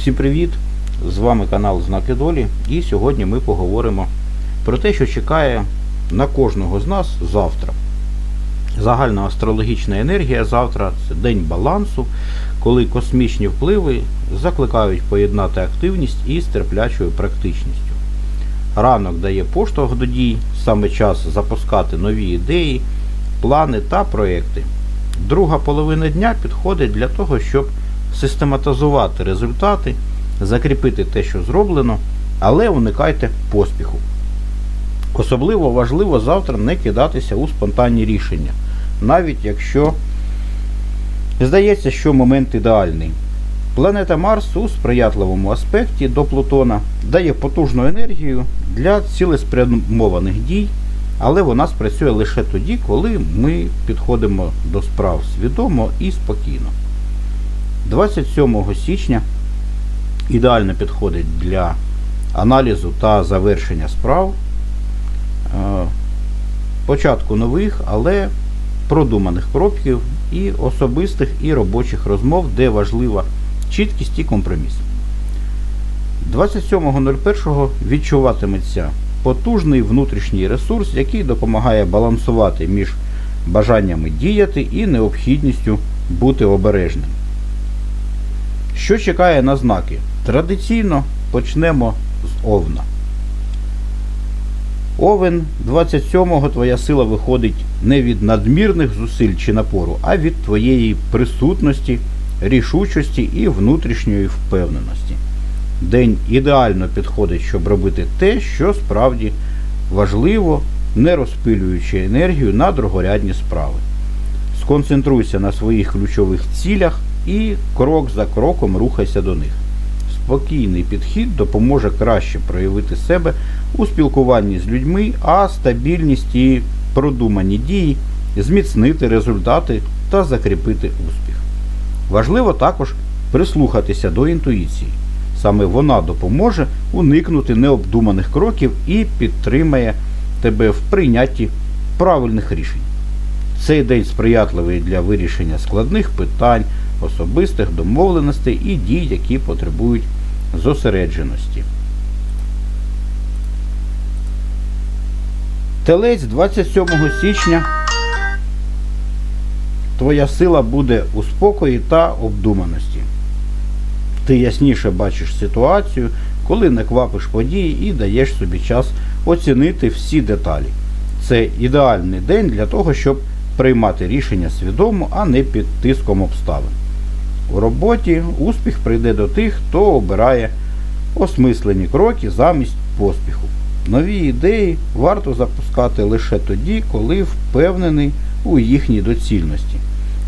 Всім привіт! З вами канал Знаки Долі і сьогодні ми поговоримо про те, що чекає на кожного з нас завтра. Загальна астрологічна енергія завтра це день балансу, коли космічні впливи закликають поєднати активність із терплячою практичністю. Ранок дає поштовх до дій, саме час запускати нові ідеї, плани та проекти. Друга половина дня підходить для того, щоб систематизувати результати, закріпити те, що зроблено, але уникайте поспіху. Особливо важливо завтра не кидатися у спонтанні рішення, навіть якщо здається, що момент ідеальний. Планета Марс у сприятливому аспекті до Плутона дає потужну енергію для цілеспрямованих дій, але вона спрацює лише тоді, коли ми підходимо до справ свідомо і спокійно. 27 січня ідеально підходить для аналізу та завершення справ, е, початку нових, але продуманих кроків і особистих і робочих розмов, де важлива чіткість і компроміс. 27.01 відчуватиметься потужний внутрішній ресурс, який допомагає балансувати між бажаннями діяти і необхідністю бути обережним. Що чекає на знаки? Традиційно почнемо з Овна. Овен 27-го твоя сила виходить не від надмірних зусиль чи напору, а від твоєї присутності, рішучості і внутрішньої впевненості. День ідеально підходить, щоб робити те, що справді важливо, не розпилюючи енергію на другорядні справи. Сконцентруйся на своїх ключових цілях і крок за кроком рухайся до них. Спокійний підхід допоможе краще проявити себе у спілкуванні з людьми, а стабільність і продумані дії зміцнити результати та закріпити успіх. Важливо також прислухатися до інтуїції. Саме вона допоможе уникнути необдуманих кроків і підтримає тебе в прийнятті правильних рішень. Цей день сприятливий для вирішення складних питань, особистих домовленостей і дій, які потребують зосередженості. Телець 27 січня. Твоя сила буде у спокої та обдуманості. Ти ясніше бачиш ситуацію, коли не квапиш події і даєш собі час оцінити всі деталі. Це ідеальний день для того, щоб приймати рішення свідомо, а не під тиском обставин. У роботі успіх прийде до тих, хто обирає осмислені кроки замість поспіху. Нові ідеї варто запускати лише тоді, коли впевнений у їхній доцільності.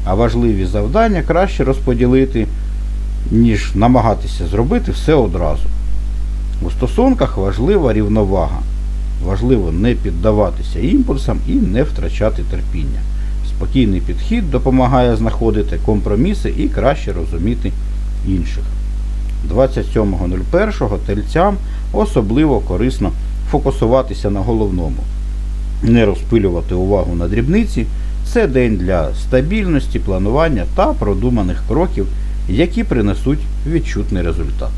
А важливі завдання краще розподілити, ніж намагатися зробити все одразу. У стосунках важлива рівновага. Важливо не піддаватися імпульсам і не втрачати терпіння. Спокійний підхід допомагає знаходити компроміси і краще розуміти інших. 27.01 тельцям особливо корисно фокусуватися на головному, не розпилювати увагу на дрібниці. Це день для стабільності, планування та продуманих кроків, які принесуть відчутний результат.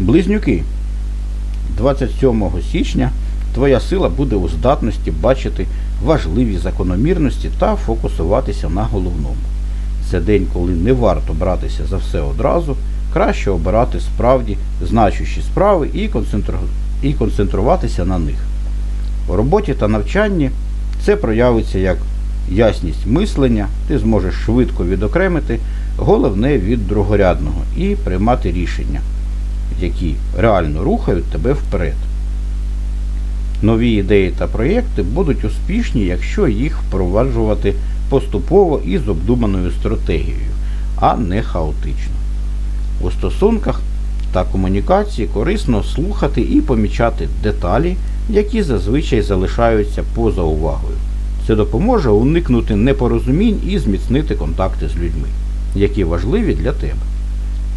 Близнюки. 27 січня твоя сила буде у здатності бачити важливі закономірності та фокусуватися на головному. Це день, коли не варто братися за все одразу, краще обирати справді значущі справи і, концентру... і концентруватися на них. У роботі та навчанні це проявиться як ясність мислення, ти зможеш швидко відокремити головне від другорядного і приймати рішення, які реально рухають тебе вперед. Нові ідеї та проєкти будуть успішні, якщо їх впроваджувати поступово і з обдуманою стратегією, а не хаотично. У стосунках та комунікації корисно слухати і помічати деталі, які зазвичай залишаються поза увагою. Це допоможе уникнути непорозумінь і зміцнити контакти з людьми, які важливі для тебе.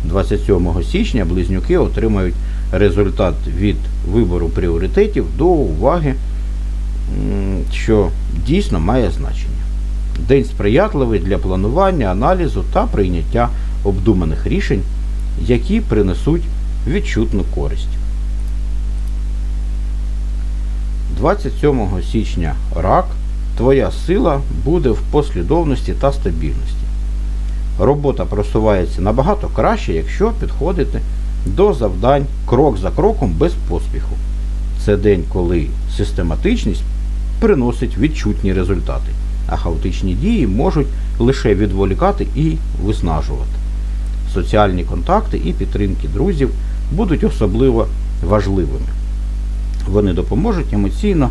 27 січня близнюки отримають результат від вибору пріоритетів до уваги, що дійсно має значення. День сприятливий для планування, аналізу та прийняття обдуманих рішень, які принесуть відчутну користь. 27 січня рак твоя сила буде в послідовності та стабільності. Робота просувається набагато краще, якщо підходити до завдань крок за кроком без поспіху. Це день, коли систематичність приносить відчутні результати, а хаотичні дії можуть лише відволікати і виснажувати. Соціальні контакти і підтримки друзів будуть особливо важливими. Вони допоможуть емоційно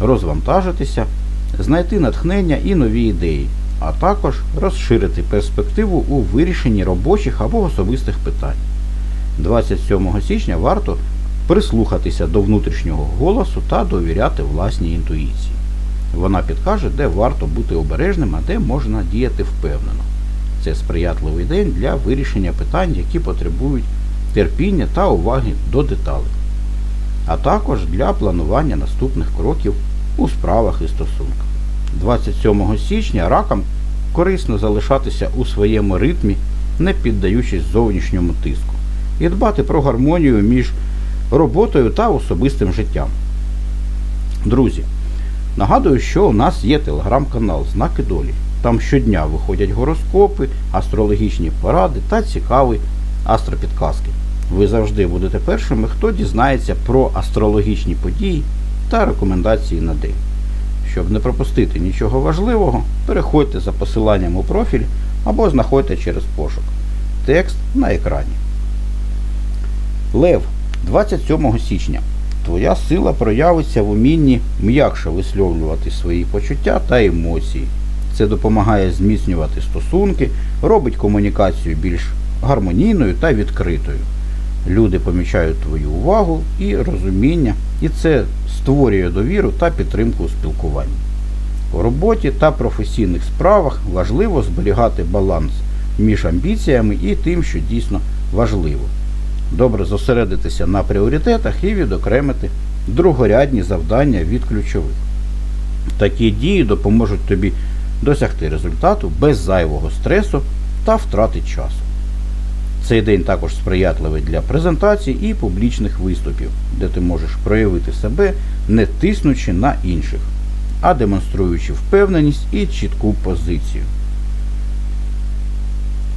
розвантажитися, знайти натхнення і нові ідеї, а також розширити перспективу у вирішенні робочих або особистих питань. 27 січня варто прислухатися до внутрішнього голосу та довіряти власній інтуїції. Вона підкаже, де варто бути обережним, а де можна діяти впевнено. Це сприятливий день для вирішення питань, які потребують терпіння та уваги до деталей, а також для планування наступних кроків у справах і стосунках. 27 січня ракам корисно залишатися у своєму ритмі, не піддаючись зовнішньому тиску, і дбати про гармонію між роботою та особистим життям. Друзі, нагадую, що у нас є телеграм-канал Знаки долі. Там щодня виходять гороскопи, астрологічні поради та цікаві астропідказки. Ви завжди будете першими, хто дізнається про астрологічні події та рекомендації на день. Щоб не пропустити нічого важливого, переходьте за посиланням у профіль або знаходьте через пошук. Текст на екрані. Лев 27 січня. Твоя сила проявиться в умінні м'якше висловлювати свої почуття та емоції. Це допомагає зміцнювати стосунки, робить комунікацію більш гармонійною та відкритою. Люди помічають твою увагу і розуміння, і це створює довіру та підтримку у спілкуванні. У роботі та професійних справах важливо зберігати баланс між амбіціями і тим, що дійсно важливо. Добре зосередитися на пріоритетах і відокремити другорядні завдання від ключових. Такі дії допоможуть тобі досягти результату без зайвого стресу та втрати часу. Цей день також сприятливий для презентацій і публічних виступів, де ти можеш проявити себе, не тиснучи на інших, а демонструючи впевненість і чітку позицію.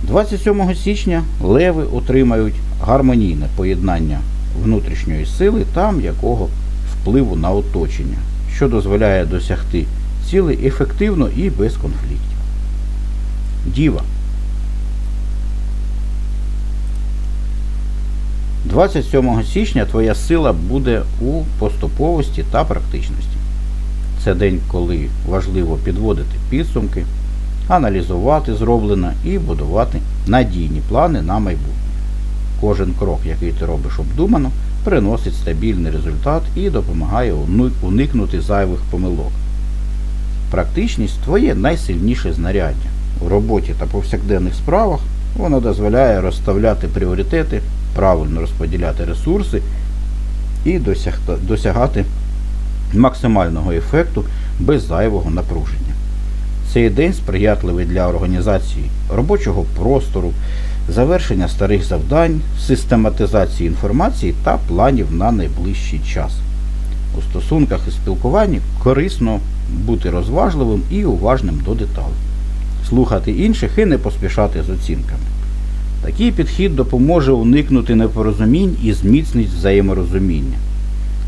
27 січня леви отримають гармонійне поєднання внутрішньої сили та м'якого впливу на оточення, що дозволяє досягти цілей ефективно і без конфліктів. Діва. 27 січня твоя сила буде у поступовості та практичності. Це день, коли важливо підводити підсумки, аналізувати зроблене і будувати надійні плани на майбутнє. Кожен крок, який ти робиш обдумано, приносить стабільний результат і допомагає уникнути зайвих помилок. Практичність твоє найсильніше знаряддя. У роботі та повсякденних справах вона дозволяє розставляти пріоритети, правильно розподіляти ресурси і досягати максимального ефекту без зайвого напруження. Цей день сприятливий для організації робочого простору, завершення старих завдань, систематизації інформації та планів на найближчий час. У стосунках і спілкуванні корисно бути розважливим і уважним до деталей, слухати інших і не поспішати з оцінками. Такий підхід допоможе уникнути непорозумінь і зміцнить взаєморозуміння.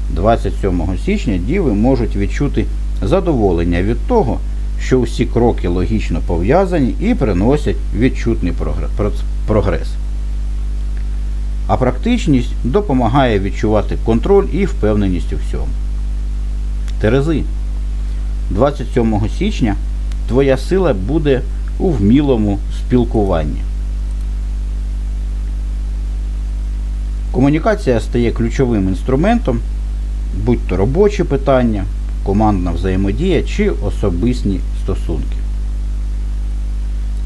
27 січня діви можуть відчути задоволення від того, що усі кроки логічно пов'язані і приносять відчутний прогрес. А практичність допомагає відчувати контроль і впевненість у всьому. Терези. 27 січня твоя сила буде у вмілому спілкуванні. Комунікація стає ключовим інструментом, будь то робочі питання, командна взаємодія чи особисні стосунки.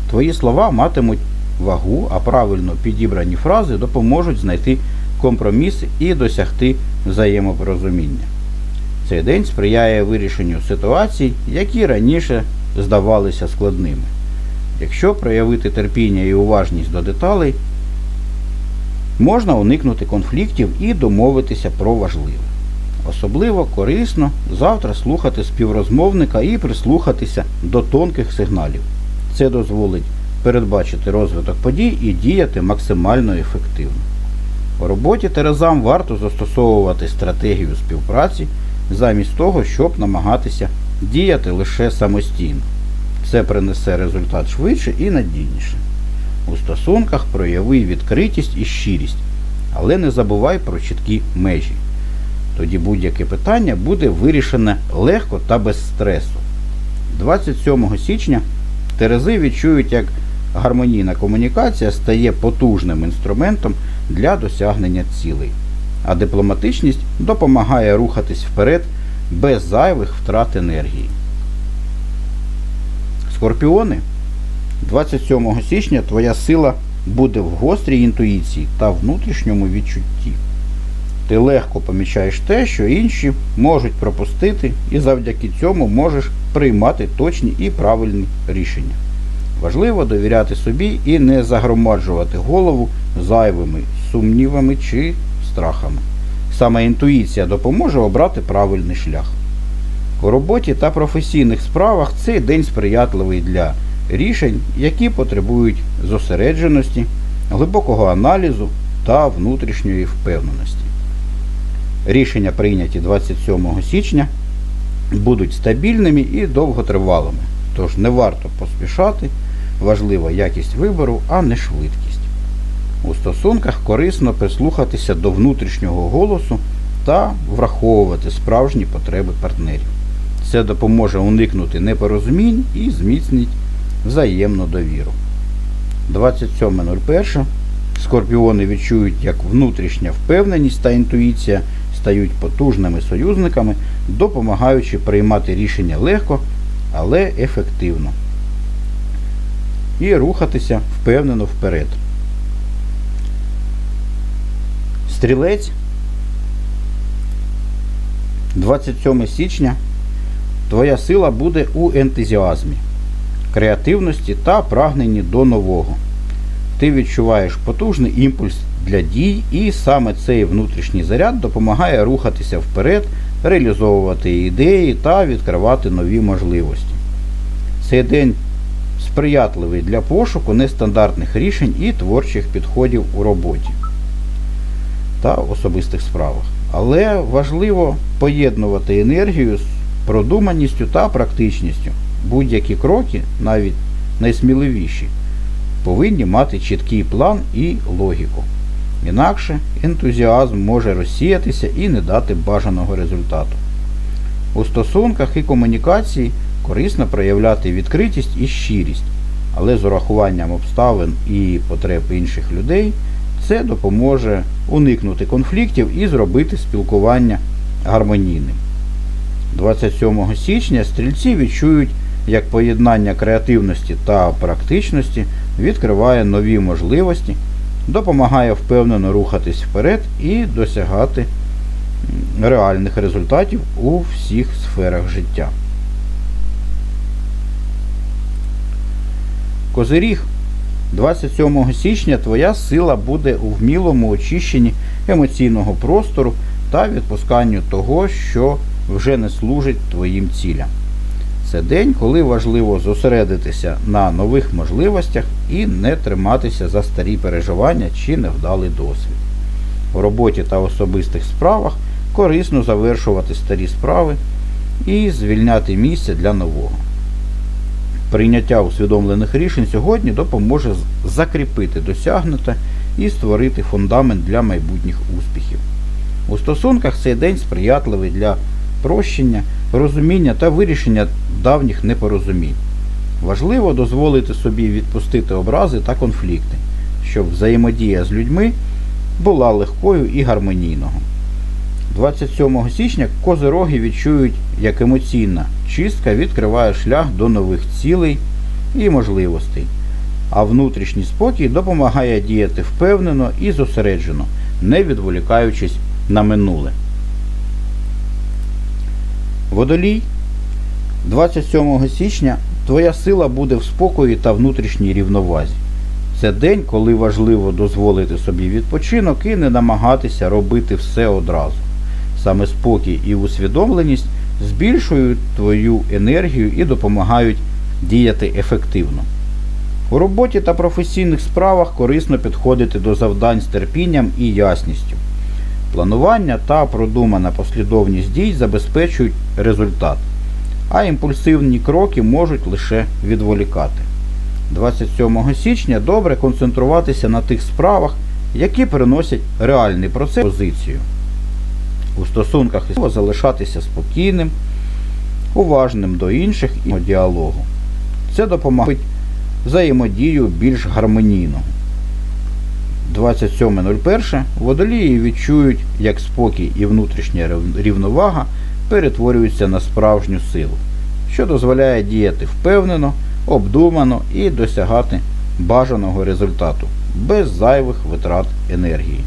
Твої слова матимуть вагу, а правильно підібрані фрази допоможуть знайти компроміси і досягти взаємопорозуміння. Цей день сприяє вирішенню ситуацій, які раніше здавалися складними. Якщо проявити терпіння і уважність до деталей, можна уникнути конфліктів і домовитися про важливе. Особливо корисно завтра слухати співрозмовника і прислухатися до тонких сигналів. Це дозволить передбачити розвиток подій і діяти максимально ефективно. У роботі Терезам варто застосовувати стратегію співпраці замість того, щоб намагатися діяти лише самостійно. Це принесе результат швидше і надійніше. У стосунках прояви відкритість і щирість, але не забувай про чіткі межі. Тоді будь-яке питання буде вирішене легко та без стресу. 27 січня Терези відчують, як гармонійна комунікація стає потужним інструментом для досягнення цілей, а дипломатичність допомагає рухатись вперед без зайвих втрат енергії. Скорпіони, 27 січня твоя сила буде в гострій інтуїції та внутрішньому відчутті. Ти легко помічаєш те, що інші можуть пропустити, і завдяки цьому можеш приймати точні і правильні рішення. Важливо довіряти собі і не загромаджувати голову зайвими сумнівами чи страхами. Саме інтуїція допоможе обрати правильний шлях. У роботі та професійних справах цей день сприятливий для рішень, які потребують зосередженості, глибокого аналізу та внутрішньої впевненості. Рішення, прийняті 27 січня, будуть стабільними і довготривалими, тож не варто поспішати, важлива якість вибору, а не швидкість. У стосунках корисно прислухатися до внутрішнього голосу та враховувати справжні потреби партнерів. Це допоможе уникнути непорозумінь і зміцнить взаємну довіру. 27.01 Скорпіони відчують, як внутрішня впевненість та інтуїція стають потужними союзниками, допомагаючи приймати рішення легко, але ефективно. І рухатися впевнено вперед. Стрілець 27 січня. Твоя сила буде у ентузіазмі, креативності та прагненні до нового. Ти відчуваєш потужний імпульс для дій, і саме цей внутрішній заряд допомагає рухатися вперед, реалізовувати ідеї та відкривати нові можливості. Цей день сприятливий для пошуку нестандартних рішень і творчих підходів у роботі та особистих справах. Але важливо поєднувати енергію з продуманістю та практичністю. Будь-які кроки, навіть найсміливіші, повинні мати чіткий план і логіку. Інакше ентузіазм може розсіятися і не дати бажаного результату. У стосунках і комунікації корисно проявляти відкритість і щирість, але з урахуванням обставин і потреб інших людей це допоможе уникнути конфліктів і зробити спілкування гармонійним. 27 січня стрільці відчують, як поєднання креативності та практичності відкриває нові можливості, допомагає впевнено рухатись вперед і досягати реальних результатів у всіх сферах життя. Козиріг 27 січня твоя сила буде у вмілому очищенні емоційного простору та відпусканню того, що вже не служить твоїм цілям. Це день, коли важливо зосередитися на нових можливостях і не триматися за старі переживання чи невдалий досвід. У роботі та особистих справах корисно завершувати старі справи і звільняти місце для нового. Прийняття усвідомлених рішень сьогодні допоможе закріпити досягнуте і створити фундамент для майбутніх успіхів. У стосунках цей день сприятливий для прощення, розуміння та вирішення давніх непорозумінь. Важливо дозволити собі відпустити образи та конфлікти, щоб взаємодія з людьми була легкою і гармонійною. 27 січня козироги відчують, як емоційна чистка відкриває шлях до нових цілей і можливостей, а внутрішній спокій допомагає діяти впевнено і зосереджено, не відволікаючись на минуле. Водолій 27 січня твоя сила буде в спокої та внутрішній рівновазі. Це день, коли важливо дозволити собі відпочинок і не намагатися робити все одразу. Саме спокій і усвідомленість збільшують твою енергію і допомагають діяти ефективно. У роботі та професійних справах корисно підходити до завдань з терпінням і ясністю. Планування та продумана послідовність дій забезпечують результат, а імпульсивні кроки можуть лише відволікати. 27 січня добре концентруватися на тих справах, які приносять реальний процес позицію. У стосунках із залишатися спокійним, уважним до інших і діалогу. Це допомагає взаємодію більш гармонійно. 27.01 водолії відчують, як спокій і внутрішня рівновага перетворюються на справжню силу, що дозволяє діяти впевнено, обдумано і досягати бажаного результату без зайвих витрат енергії.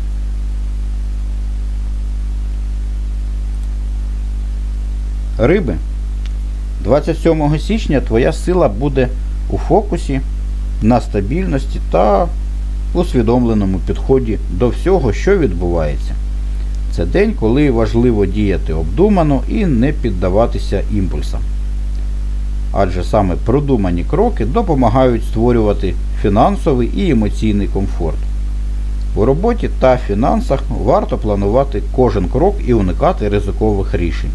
Риби. 27 січня твоя сила буде у фокусі, на стабільності та усвідомленому підході до всього, що відбувається. Це день, коли важливо діяти обдумано і не піддаватися імпульсам. Адже саме продумані кроки допомагають створювати фінансовий і емоційний комфорт. У роботі та фінансах варто планувати кожен крок і уникати ризикових рішень.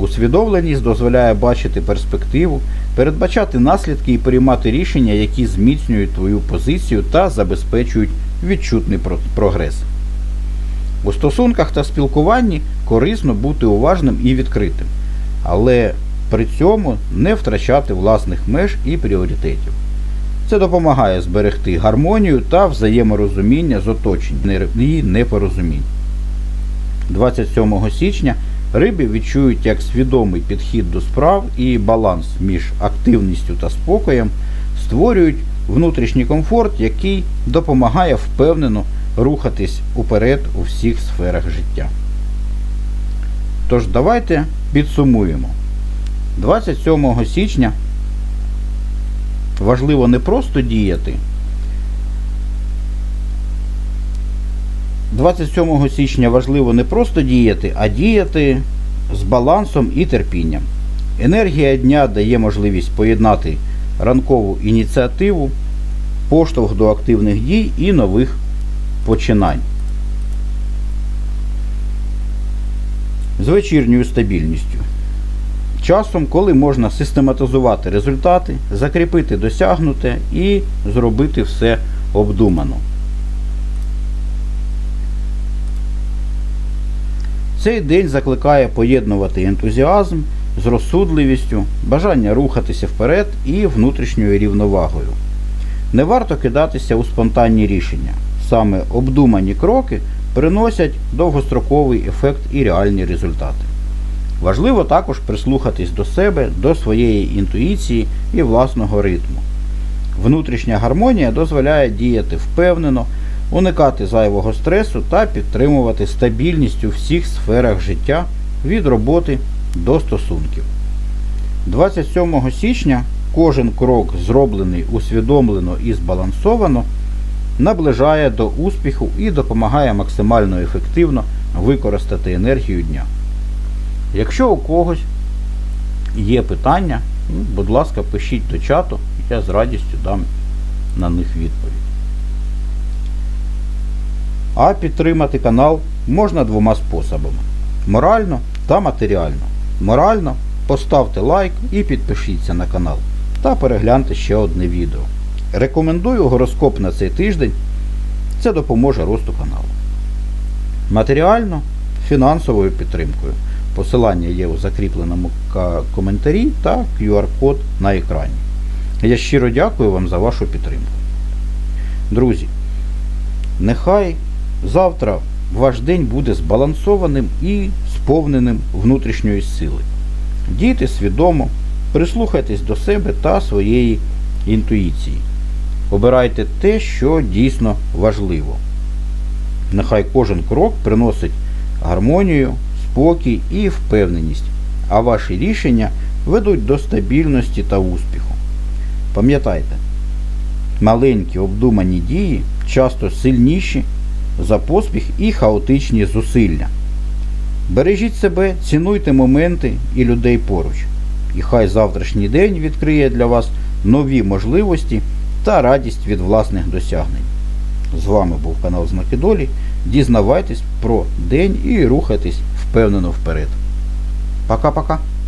Усвідомленість дозволяє бачити перспективу, передбачати наслідки і приймати рішення, які зміцнюють твою позицію та забезпечують відчутний прогрес. У стосунках та спілкуванні корисно бути уважним і відкритим, але при цьому не втрачати власних меж і пріоритетів. Це допомагає зберегти гармонію та взаєморозуміння з оточенням і непорозумінь. 27 січня риби відчують як свідомий підхід до справ і баланс між активністю та спокоєм, створюють внутрішній комфорт, який допомагає впевнено рухатись уперед у всіх сферах життя. Тож давайте підсумуємо. 27 січня важливо не просто діяти. 27 січня важливо не просто діяти, а діяти з балансом і терпінням. Енергія дня дає можливість поєднати ранкову ініціативу, поштовх до активних дій і нових починань. З вечірньою стабільністю. Часом, коли можна систематизувати результати, закріпити досягнуте і зробити все обдумано. Цей день закликає поєднувати ентузіазм з розсудливістю, бажання рухатися вперед і внутрішньою рівновагою. Не варто кидатися у спонтанні рішення. Саме обдумані кроки приносять довгостроковий ефект і реальні результати. Важливо також прислухатись до себе, до своєї інтуїції і власного ритму. Внутрішня гармонія дозволяє діяти впевнено, уникати зайвого стресу та підтримувати стабільність у всіх сферах життя від роботи до стосунків. 27 січня кожен крок, зроблений усвідомлено і збалансовано, наближає до успіху і допомагає максимально ефективно використати енергію дня. Якщо у когось є питання, ну, будь ласка, пишіть до чату, я з радістю дам на них відповідь. А підтримати канал можна двома способами: морально та матеріально. Морально поставте лайк і підпишіться на канал та перегляньте ще одне відео. Рекомендую гороскоп на цей тиждень. Це допоможе росту каналу. Матеріально фінансовою підтримкою. Посилання є у закріпленому коментарі та QR-код на екрані. Я щиро дякую вам за вашу підтримку. Друзі, нехай завтра ваш день буде збалансованим і сповненим внутрішньої сили. Дійте свідомо, прислухайтесь до себе та своєї інтуїції. Обирайте те, що дійсно важливо. Нехай кожен крок приносить гармонію, спокій і впевненість, а ваші рішення ведуть до стабільності та успіху. Пам'ятайте, маленькі обдумані дії часто сильніші за поспіх і хаотичні зусилля. Бережіть себе, цінуйте моменти і людей поруч. І хай завтрашній день відкриє для вас нові можливості та радість від власних досягнень. З вами був канал Знаки Долі. Дізнавайтесь про день і рухайтесь впевнено вперед. Пока-пока.